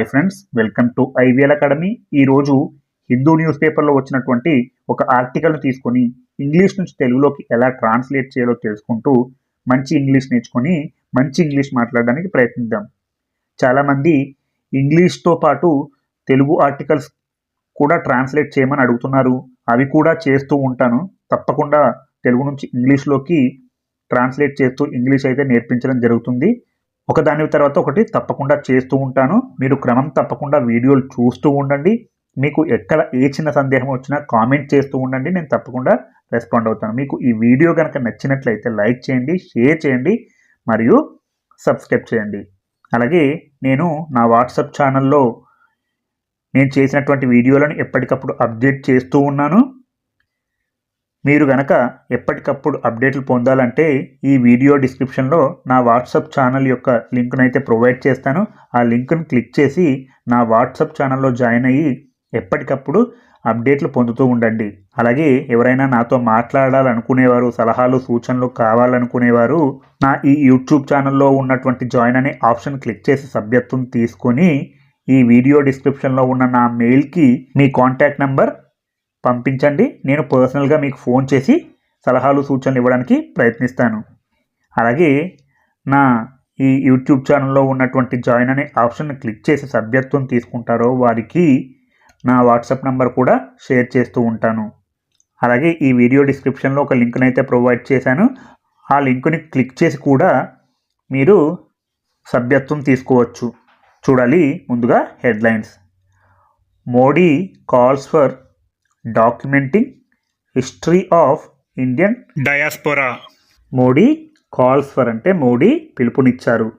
Hi friends welcome to IVL academy. ఈరోజు Hindu news పేపర్లో వచ్చినటువంటి ఒక ఆర్టికల్ను తీసుకొని ఇంగ్లీష్ నుంచి తెలుగులోకి ఎలా ట్రాన్స్లేట్ చేయాలో తెలుసుకుంటూ మంచి ఇంగ్లీష్ నేర్చుకొని మంచి ఇంగ్లీష్ మాట్లాడడానికి ప్రయత్నిద్దాం. చాలామంది ఇంగ్లీష్తో పాటు తెలుగు ఆర్టికల్స్ కూడా ట్రాన్స్లేట్ చేయమని అడుగుతున్నారు. అవి కూడా చేస్తూ ఉంటాను. తప్పకుండా తెలుగు నుంచి ఇంగ్లీష్లోకి ట్రాన్స్లేట్ చేస్తూ ఇంగ్లీష్ అయితే నేర్పించడం జరుగుతుంది. ఒకదాని తర్వాత ఒకటి తప్పకుండా చేస్తూ ఉంటాను. మీరు క్రమం తప్పకుండా వీడియోలు చూస్తూ ఉండండి. మీకు ఎక్కడ ఏ చిన్న సందేహం వచ్చినా కామెంట్ చేస్తూ ఉండండి. నేను తప్పకుండా రెస్పాండ్ అవుతాను. మీకు ఈ వీడియో కనుక నచ్చినట్లయితే లైక్ చేయండి షేర్ చేయండి మరియు సబ్స్క్రైబ్ చేయండి. అలాగే నేను నా వాట్సాప్ ఛానల్లో నేను చేసినటువంటి వీడియోలను ఎప్పటికప్పుడు అప్డేట్ చేస్తూ ఉన్నాను. మీరు గనక ఎప్పటికప్పుడు అప్డేట్లు పొందాలంటే ఈ వీడియో డిస్క్రిప్షన్లో నా వాట్సాప్ ఛానల్ యొక్క లింక్ను అయితే ప్రొవైడ్ చేస్తాను. ఆ లింక్ను క్లిక్ చేసి నా వాట్సాప్ ఛానల్లో జాయిన్ అయ్యి ఎప్పటికప్పుడు అప్డేట్లు పొందుతూ ఉండండి. అలాగే ఎవరైనా నాతో మాట్లాడాలనుకునేవారు సలహాలు సూచనలు కావాలనుకునేవారు నా ఈ యూట్యూబ్ ఛానల్లో ఉన్నటువంటి జాయిన్ అనే ఆప్షన్ క్లిక్ చేసి సభ్యత్వం తీసుకొని ఈ వీడియో డిస్క్రిప్షన్లో ఉన్న నా మెయిల్కి మీ కాంటాక్ట్ నెంబర్ పంపించండి. నేను పర్సనల్గా మీకు ఫోన్ చేసి సలహాలు సూచనలు ఇవ్వడానికి ప్రయత్నిస్తాను. అలాగే నా ఈ యూట్యూబ్ ఛానల్లో ఉన్నటువంటి జాయిన్ అనే ఆప్షన్ క్లిక్ చేసి సభ్యత్వం తీసుకుంటారో వారికి నా వాట్సాప్ నెంబర్ కూడా షేర్ చేస్తూ ఉంటాను. అలాగే ఈ వీడియో డిస్క్రిప్షన్లో ఒక లింక్ని అయితే ప్రొవైడ్ చేశాను. ఆ లింక్ని క్లిక్ చేసి కూడా మీరు సభ్యత్వం తీసుకోవచ్చు. చూడాలి ముందుగా headlines. Modi calls for documenting history of Indian diaspora Modi calls for అంటే మోడీ పిలుపునిచ్చారు.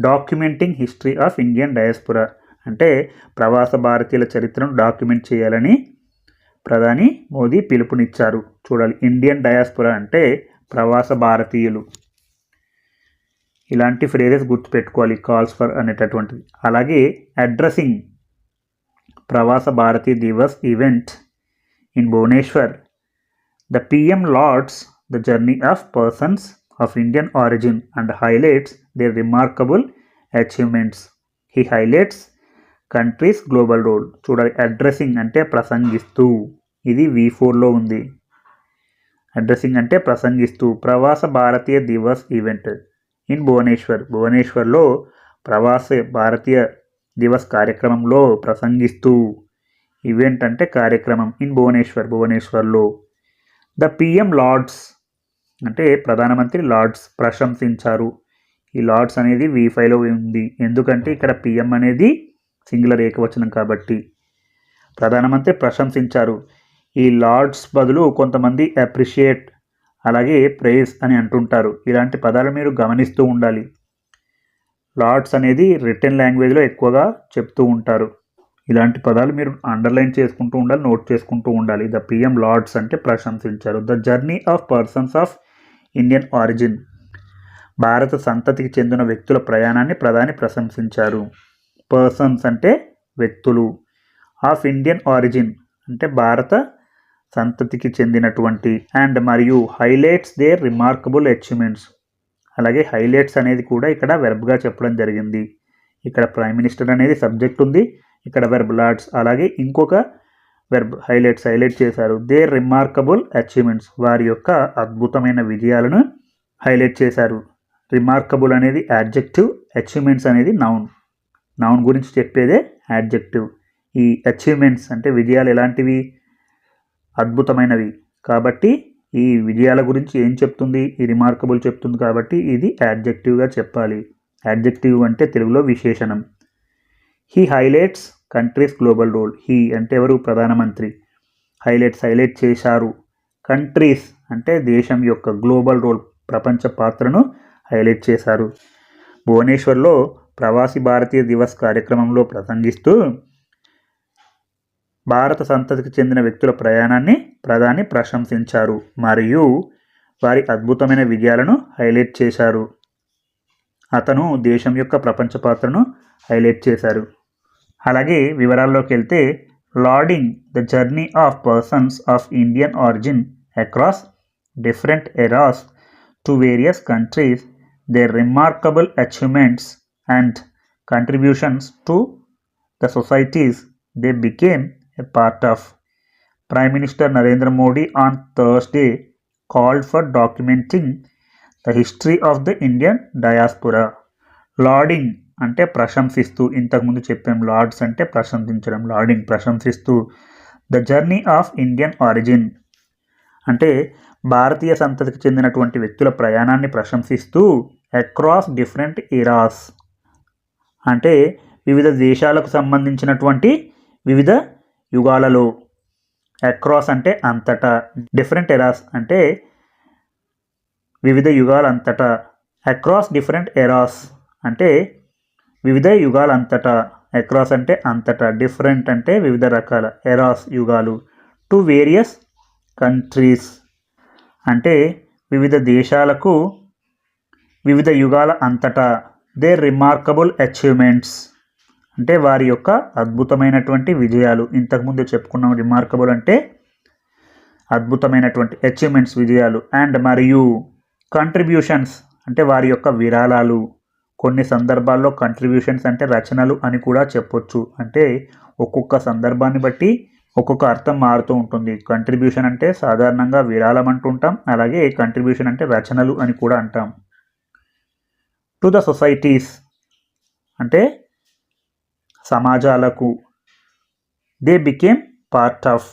Documenting history of Indian diaspora అంటే ప్రవాస భారతీయుల చరిత్రను డాక్యుమెంట్ చేయాలని ప్రధాని మోదీ పిలుపునిచ్చారు. చూడాలి ఇండియన్ డయాస్పురా అంటే ప్రవాస భారతీయులు. ఇలాంటి ఫ్రేజెస్ గుర్తుపెట్టుకోవాలి కాల్స్ ఫర్ అనేటటువంటిది. అలాగే addressing Pravasi Bharatiya Divas event in Bhubaneswar, the PM lauds the journey of persons of Indian origin and highlights their remarkable achievements. He highlights countries global role చూడాలి addressing అంటే ప్రసంగిస్తూ ఇది వి ఫోర్లో ఉంది addressing అంటే ప్రసంగిస్తూ ప్రవాస భారతీయ దివస్ ఈవెంట్ ఇన్ భువనేశ్వర్ భువనేశ్వర్లో ప్రవాస భారతీయ దివస్ కార్యక్రమంలో ప్రసంగిస్తూ ఈవెంట్ అంటే కార్యక్రమం ఇన్ భువనేశ్వర్ భువనేశ్వర్లో. ద పిఎం లార్డ్స్ అంటే ప్రధానమంత్రి లార్డ్స్ ప్రశంసించారు. ఈ లార్డ్స్ అనేది వి ఫైవ్లో ఉంది. ఎందుకంటే ఇక్కడ పిఎం అనేది సింగులర్ ఏకవచనం కాబట్టి ప్రధానమంత్రి ప్రశంసించారు. ఈ లార్డ్స్ బదులు కొంతమంది అప్రిషియేట్ అలాగే ప్రేస్ అని అంటుంటారు. ఇలాంటి పదాలు మీరు గమనిస్తూ ఉండాలి. లార్డ్స్ అనేది రిటర్న్ లాంగ్వేజ్లో ఎక్కువగా చెప్తూ ఉంటారు. ఇలాంటి పదాలు మీరు అండర్లైన్ చేసుకుంటూ ఉండాలి నోట్ చేసుకుంటూ ఉండాలి. ద పిఎం లార్డ్స్ అంటే ప్రశంసించారు. The journey of persons of Indian origin భారత సంతతికి చెందిన వ్యక్తుల ప్రయాణాన్ని ప్రధాని ప్రశంసించారు. పర్సన్స్ అంటే వ్యక్తులు. ఆఫ్ ఇండియన్ ఆరిజిన్ అంటే భారత సంతతికి చెందినటువంటి అండ్ మరియు హైలైట్స్ దే రిమార్కబుల్ అచీవ్మెంట్స్ అలాగే హైలైట్స్ అనేది కూడా ఇక్కడ వెర్బ్గా చెప్పడం జరిగింది. ఇక్కడ ప్రైమ్ మినిస్టర్ అనేది సబ్జెక్ట్ ఉంది. ఇక్కడ వెర్బ్ లార్డ్స్ అలాగే ఇంకొక వెర్బ్ హైలైట్స్ హైలైట్ చేశారు. దే రిమార్కబుల్ అచీవ్మెంట్స్ వారి యొక్క అద్భుతమైన విజయాలను హైలైట్ చేశారు. రిమార్కబుల్ అనేది యాడ్జెక్టివ్ అచీవ్మెంట్స్ అనేది నౌన్ నౌన్ గురించి చెప్పేదే యాడ్జెక్టివ్ ఈ అచీవ్మెంట్స్ అంటే విజయాలు ఎలాంటివి? అద్భుతమైనవి. కాబట్టి ఈ విజయాల గురించి ఏం చెప్తుంది? ఈ రిమార్కబుల్ చెప్తుంది కాబట్టి ఇది యాడ్జెక్టివ్గా చెప్పాలి. యాడ్జెక్టివ్ అంటే తెలుగులో విశేషణం. He highlights countries global role he అంటే ఎవరు? ప్రధానమంత్రి. హైలైట్స్ హైలైట్ చేశారు. కంట్రీస్ అంటే దేశం యొక్క గ్లోబల్ రోల్ ప్రపంచ పాత్రను హైలైట్ చేశారు. భువనేశ్వర్లో ప్రవాసి భారతీయ దివస్ కార్యక్రమంలో ప్రసంగిస్తూ భారత సంతతికి చెందిన వ్యక్తుల ప్రయాణాన్ని ప్రధాని ప్రశంసించారు మరియు వారి అద్భుతమైన విజయాలను హైలైట్ చేశారు. అతను దేశం యొక్క ప్రపంచ పాత్రను హైలైట్ చేశారు. అలాగే వివరాల్లోకి వెళ్తే lauding the journey of persons of Indian origin across different eras to various countries their remarkable achievements and contributions to the societies they became a part of. Prime Minister Narendra Modi on Thursday called for documenting the history of the Indian diaspora. Lauding అంటే ప్రశంసిస్తూ ఇంతకుముందు చెప్పాం Lord's అంటే ప్రశంసించడం lauding ప్రశంసిస్తూ. The journey of Indian origin అంటే భారతీయ సంతతికి చెందినటువంటి వ్యక్తుల ప్రయాణాన్ని ప్రశంసిస్తూ అక్రాస్ డిఫరెంట్ ఇరాస్ అంటే వివిధ దేశాలకు సంబంధించినటువంటి వివిధ యుగాలలో. అక్రాస్ అంటే అంతటా డిఫరెంట్ ఎరాస్ అంటే వివిధ యుగాలంతటా. అక్రాస్ డిఫరెంట్ ఎరాస్ అంటే వివిధ యుగాలంతటా అక్రాస్ అంటే అంతటా డిఫరెంట్ అంటే వివిధ రకాల ఎరాస్ యుగాలు. టు వేరియస్ కంట్రీస్ అంటే వివిధ దేశాలకు వివిధ యుగాల అంతటా. దే రిమార్కబుల్ అచీవ్మెంట్స్ అంటే వారి యొక్క అద్భుతమైనటువంటి విజయాలు. ఇంతకుముందు చెప్పుకున్నాం రిమార్కబుల్ అంటే అద్భుతమైనటువంటి అచీవ్మెంట్స్ విజయాలు. అండ్ మరియు కంట్రిబ్యూషన్స్ అంటే వారి యొక్క విరాళాలు. కొన్ని సందర్భాల్లో కంట్రిబ్యూషన్స్ అంటే రచనలు అని కూడా చెప్పొచ్చు. అంటే ఒక్కొక్క సందర్భాన్ని బట్టి ఒక్కొక్క అర్థం మారుతూ ఉంటుంది. కంట్రిబ్యూషన్ అంటే సాధారణంగా విరాళం అంటుంటాం. అలాగే కంట్రిబ్యూషన్ అంటే రచనలు అని కూడా అంటాం. టు ద సొసైటీస్ అంటే సమాజాలకు. దే బికేమ్ పార్ట్ ఆఫ్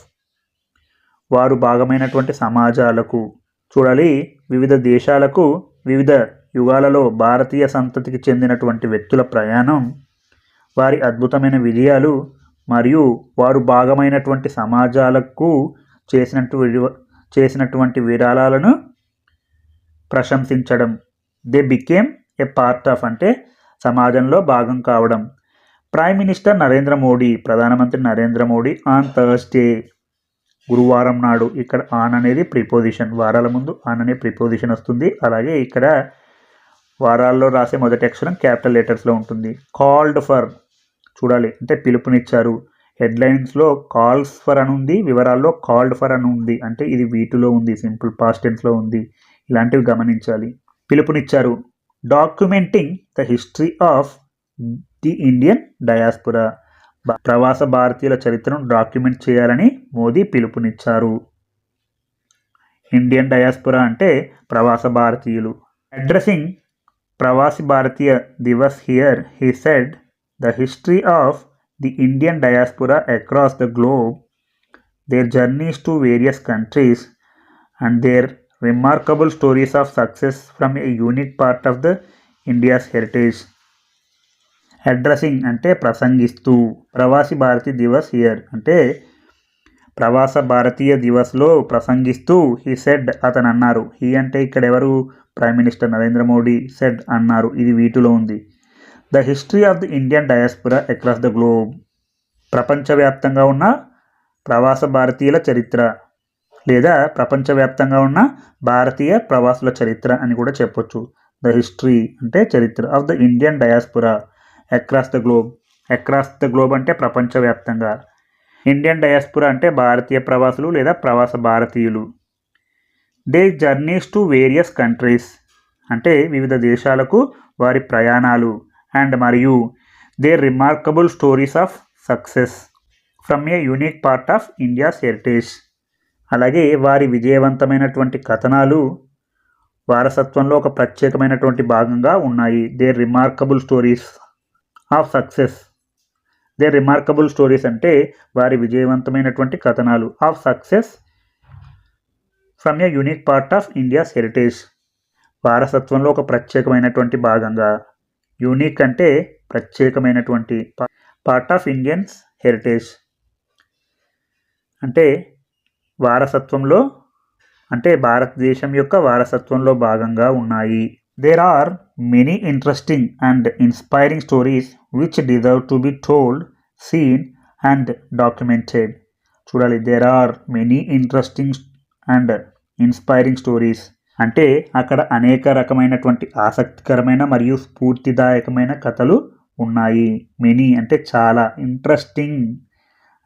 వారు భాగమైనటువంటి సమాజాలకు. చూడాలి వివిధ దేశాలకు వివిధ యుగాలలో భారతీయ సంతతికి చెందినటువంటి వ్యక్తుల ప్రయాణం వారి అద్భుతమైన విజయాలు మరియు వారు భాగమైనటువంటి సమాజాలకు చేసినట్టు చేసినటువంటి విరాళాలను ప్రశంసించడం. They became a part of అంటే సమాజంలో భాగం కావడం. ప్రైమ్ మినిస్టర్ నరేంద్ర మోడీ ప్రధానమంత్రి నరేంద్ర మోడీ ఆన్ థర్స్డే గురువారం నాడు ఇక్కడ ఆన్ అనేది ప్రిపోజిషన్ వారాల ముందు ఆన్ అనే ప్రిపోజిషన్ వస్తుంది. అలాగే ఇక్కడ వారాల్లో రాసే మొదటి అక్షరం క్యాపిటల్ లెటర్స్లో ఉంటుంది. కాల్డ్ ఫర్ చూడాలి. అంటే పిలుపునిచ్చారు. హెడ్లైన్స్లో కాల్స్ ఫర్ అని ఉంది వివరాల్లో కాల్డ్ ఫర్ అని ఉంది అంటే ఇది వీటిలో ఉంది సింపుల్ పాస్ట్ టెన్స్లో ఉంది. ఇలాంటివి గమనించాలి. పిలుపునిచ్చారు. Documenting the history of the Indian diaspora. ప్రవాస భారతీయుల చరిత్రను డాక్యుమెంట్ చేయాలని మోదీ పిలుపునిచ్చారు. ఇండియన్ డయాస్పురా అంటే ప్రవాస భారతీయులు. Addressing Pravasi Bharatiya Divas here he said the history of the Indian diaspora across the globe their journeys to various countries and their remarkable stories of success from a unique part of the India's heritage addressing అంటే ప్రసంగిస్తూ ప్రవాసి భారతీయ Divas here అంటే ప్రవాస భారతీయ దివస్లో ప్రసంగిస్తూ he said అతను అన్నారు he అంటే ఇక్కడ ఎవరు prime minister Narendra Modi said అన్నారు. ఇది వీటిలో ఉంది. The history of the Indian diaspora across the globe. ప్రపంచవ్యాప్తంగా ఉన్న ప్రవాస భారతీయుల చరిత్ర లేదా ప్రపంచవ్యాప్తంగా ఉన్న భారతీయ ప్రవాసుల చరిత్ర అని కూడా చెప్పొచ్చు. ద హిస్టరీ అంటే చరిత్ర of the Indian diaspora across the globe. Across the globe అంటే ప్రపంచవ్యాప్తంగా. ఇండియన్ డయాస్పురా అంటే భారతీయ ప్రవాసులు లేదా ప్రవాస భారతీయులు. They journeys to various countries అంటే వివిధ దేశాలకు వారి ప్రయాణాలు అండ్ మరియు the remarkable stories of success from a unique part of India's heritage. అలాగే వారి విజయవంతమైనటువంటి కథనాలు వారసత్వంలో ఒక ప్రత్యేకమైనటువంటి భాగంగా ఉన్నాయి. The remarkable stories of success the remarkable stories అంటే వారి విజయవంతమైనటువంటి కథనాలు. Of success from a unique part of India's heritage. వారసత్వంలో ఒక ప్రత్యేకమైనటువంటి భాగంగా. యూనిక్ అంటే ప్రత్యేకమైనటువంటి పార్ట్ ఆఫ్ ఇండియన్స్ హెరిటేజ్. అంటే వారసత్వంలో అంటే భారతదేశం యొక్క వారసత్వంలో భాగంగా ఉన్నాయి. There are many interesting and inspiring stories which deserve to be told seen and documented చూడాలి there are many interesting and inspiring stories అంటే అక్కడ అనేక రకమైనటువంటి ఆసక్తికరమైన మరియు స్ఫూర్తిదాయకమైన కథలు ఉన్నాయి. మెనీ అంటే చాలా ఇంట్రెస్టింగ్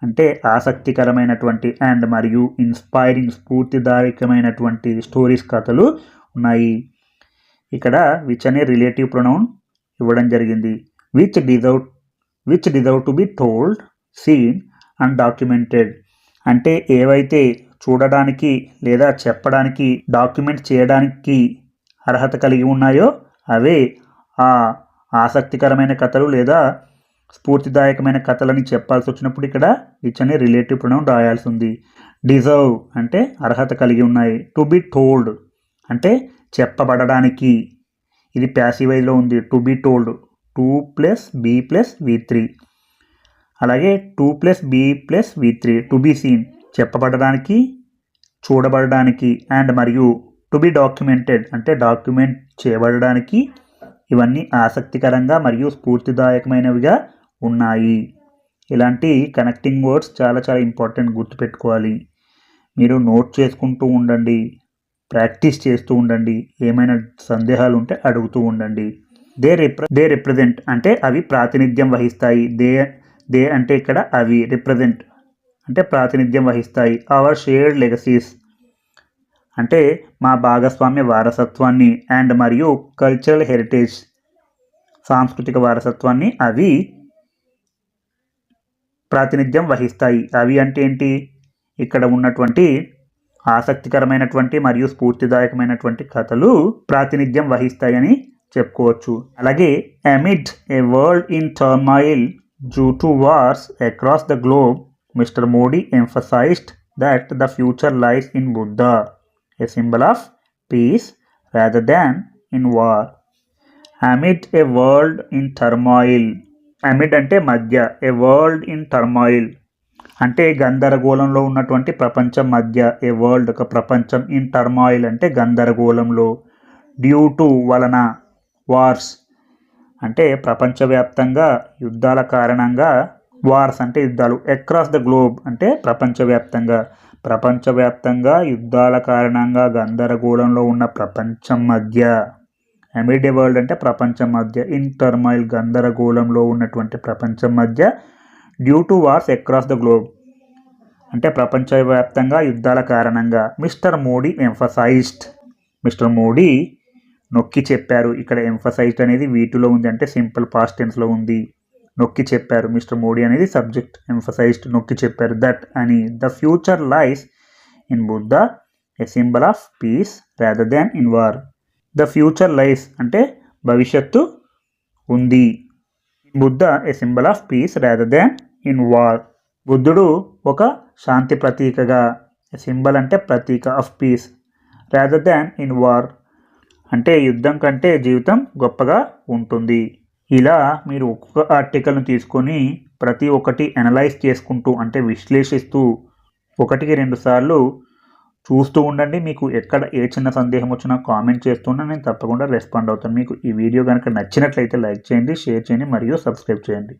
అంటే ఆసక్తికరమైనటువంటి అండ్ మరియు ఇన్స్పైరింగ్ స్ఫూర్తిదాయకమైనటువంటి స్టోరీస్ కథలు ఉన్నాయి. ఇక్కడ విచ్ అనే రిలేటివ్ ప్రొనౌన్ ఇవ్వడం జరిగింది. Which deserve which deserve to be told seen and documented అంటే ఏవైతే చూడడానికి లేదా చెప్పడానికి డాక్యుమెంట్ చేయడానికి అర్హత కలిగి ఉన్నాయో అవే ఆ ఆసక్తికరమైన కథలు లేదా స్ఫూర్తిదాయకమైన కథలని చెప్పాల్సి వచ్చినప్పుడు ఇక్కడ విచ్ అనే రిలేటివ్ ప్రొనౌన్ రాయాల్సి ఉంది. డిజర్వ్ అంటే అర్హత కలిగి ఉన్నాయి. టు బి టోల్డ్ అంటే చెప్పబడడానికి. ఇది ప్యాసివైజ్లో ఉంది. To be told. To plus be plus V three. అలాగే to plus be plus V three. To be seen. చెప్పబడడానికి చూడబడడానికి అండ్ మరియు టు బి డాక్యుమెంటెడ్. అంటే డాక్యుమెంట్ చేయబడడానికి ఇవన్నీ ఆసక్తికరంగా మరియు స్ఫూర్తిదాయకమైనవిగా ఉన్నాయి. ఇలాంటి కనెక్టింగ్ వర్డ్స్ చాలా చాలా ఇంపార్టెంట్ గుర్తుపెట్టుకోవాలి. మీరు నోట్ చేసుకుంటూ ఉండండి. ప్రాక్టీస్ చేస్తూ ఉండండి. ఏమైనా సందేహాలు ఉంటే అడుగుతూ ఉండండి. దే రిప్ర దే రిప్రజెంట్ అంటే అవి ప్రాతినిధ్యం వహిస్తాయి. దే దే అంటే ఇక్కడ అవి రిప్రజెంట్ అంటే ప్రాతినిధ్యం వహిస్తాయి. అవర్ షేర్డ్ లెగసీస్ అంటే మా భాగస్వామ్య వారసత్వాన్ని అండ్ మరియు కల్చరల్ హెరిటేజ్ సాంస్కృతిక వారసత్వాన్ని అవి ప్రాతినిధ్యం వహిస్తాయి. అవి అంటే ఏంటి? ఇక్కడ ఉన్నటువంటి ఆసక్తికరమైనటువంటి మరియు స్ఫూర్తిదాయకమైనటువంటి కథలు ప్రాతినిధ్యం వహిస్తాయని చెప్పుకోవచ్చు. అలాగే amid a world in turmoil due to wars across the globe Mr Modi emphasized that the future life in Buddha a symbol of peace rather than in war amid a world in turmoil amid అంటే మధ్య ఏ world in turmoil అంటే గందరగోళంలో ఉన్నటువంటి ప్రపంచం మధ్య ఏ world ఒక ప్రపంచం in turmoil అంటే గందరగోళంలో. డ్యూ టు వలన వార్స్ అంటే ప్రపంచవ్యాప్తంగా యుద్ధాల కారణంగా వార్స్ అంటే యుద్ధాలు. అక్రాస్ ద గ్లోబ్ అంటే ప్రపంచవ్యాప్తంగా. ప్రపంచవ్యాప్తంగా యుద్ధాల కారణంగా గందరగోళంలో ఉన్న ప్రపంచం మధ్య. అమిడ్ వరల్డ్ అంటే ప్రపంచం మధ్య. ఇన్ టర్మాయిల్ గందరగోళంలో ఉన్నటువంటి ప్రపంచం మధ్య due to wars across the globe అంటే ప్రపంచవ్యాప్తంగా యుద్ధాల కారణంగా Mr Modi emphasized Mr Modi నొక్కి చెప్పారు ఇక్కడ ఎంఫసైజ్డ్ అనేది వీటిలో ఉంది అంటే సింపుల్ పాస్ట్ టెన్స్లో ఉంది. నొక్కి చెప్పారు మిస్టర్ మోడీ అనేది సబ్జెక్ట్ ఎంఫసైజ్డ్ నొక్కి చెప్పారు. దట్ అని the future lies in Buddha a symbol of peace rather than in war the future lies అంటే భవిష్యత్తు ఉంది. Buddha a symbol of peace rather than in war బుద్ధుడు ఒక శాంతి ప్రతీకగా సింబల్ అంటే ప్రతీక of peace rather than in war అంటే యుద్ధం కంటే జీవితం గొప్పగా ఉంటుంది. ఇలా మీరు ఒక్కొక్క ఆర్టికల్ను తీసుకొని ప్రతి ఒక్కటి అనలైజ్ చేసుకుంటూ అంటే విశ్లేషిస్తూ ఒకటికి రెండు సార్లు చూస్తూ ఉండండి. మీకు ఎక్కడ ఏ చిన్న సందేహం వచ్చినా కామెంట్ చేస్తున్నా నేను తప్పకుండా రెస్పాండ్ అవుతాను. మీకు ఈ వీడియో కనుక నచ్చినట్లయితే లైక్ చేయండి షేర్ చేయండి మరియు సబ్స్క్రైబ్ చేయండి.